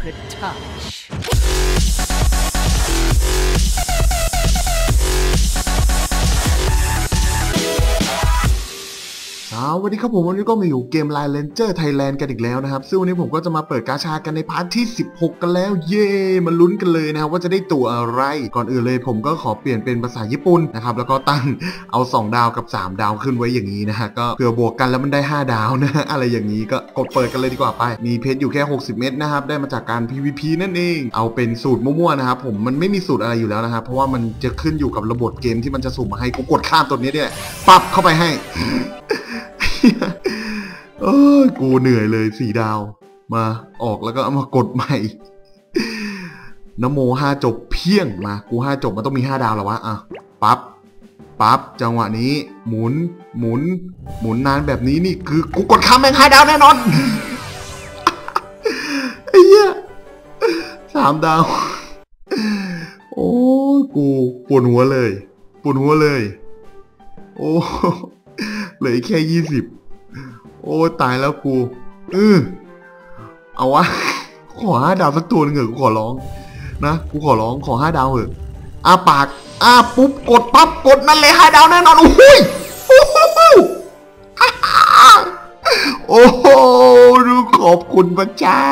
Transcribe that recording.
could touch. สวัสดีครับผมวันนี้ก็มาอยู่เกม Line Ranger Thailand กันอีกแล้วนะครับ ซึ่งวันนี้ผมก็จะมาเปิดกาชากันในพาร์ทที่ 16 กันแล้วเย่มาลุ้นกันเลยนะครับว่าจะได้ตัวอะไร ก่อนอื่นเลยผมก็ขอเปลี่ยนเป็นภาษาญี่ปุ่นนะครับ แล้วก็ตั้งเอา 2 ดาวกับ 3 ดาวขึ้นไว้อย่างนี้นะฮะก็เผื่อบวกกันแล้วมันได้ 5 ดาวนะอะไรอย่างนี้ก็กดเปิดกันเลยดีกว่าไป มีเพชรอยู่แค่ 60 เม็ดนะครับได้มาจากการ PVP นั่นเอง เอาเป็นสูตรมั่วๆนะครับผมมันไม่มีสูตรอะไรอยู่แล้วนะครับเพราะว่ามันจะขึ้นอยู่กับระบบเกมที่มันจะสุ่มมาให้กูกดข้ามตัวนี้เนี่ยปับเข้าไปให้ เอ้ยกูเหนื่อยเลยสี่ดาว มาออกแล้วก็เอามากดใหม่นโมห้าจบเพี้ยงมา กูห้าจบมันต้องมีห้าดาวแล้ววะอะปั๊บปั๊บจังหวะนี้ หมุน หมุน หมุนนานแบบนี้นี่คือ กูกดข้ามแม่งห้าดาวแน่นอนไอ้เหี้ยสามดาว โอ้กูปวดหัวเลยปวดหัวเลย โอ้ เหลือแค่ยี่สิบโอ้ตายแล้วกูเออเอาวะ ขอห้าดาวสักตัวหนึงเถอะกูขอร้อง นะ กูขอร้องขอห้าดาวเถอะอ้าปากอ้าปุ๊บกดปั๊บกดนั่นเลยห้าดาวแน่นอนโอ้ยโอ้โหโอ้โหดูขอบคุณพระเจ้า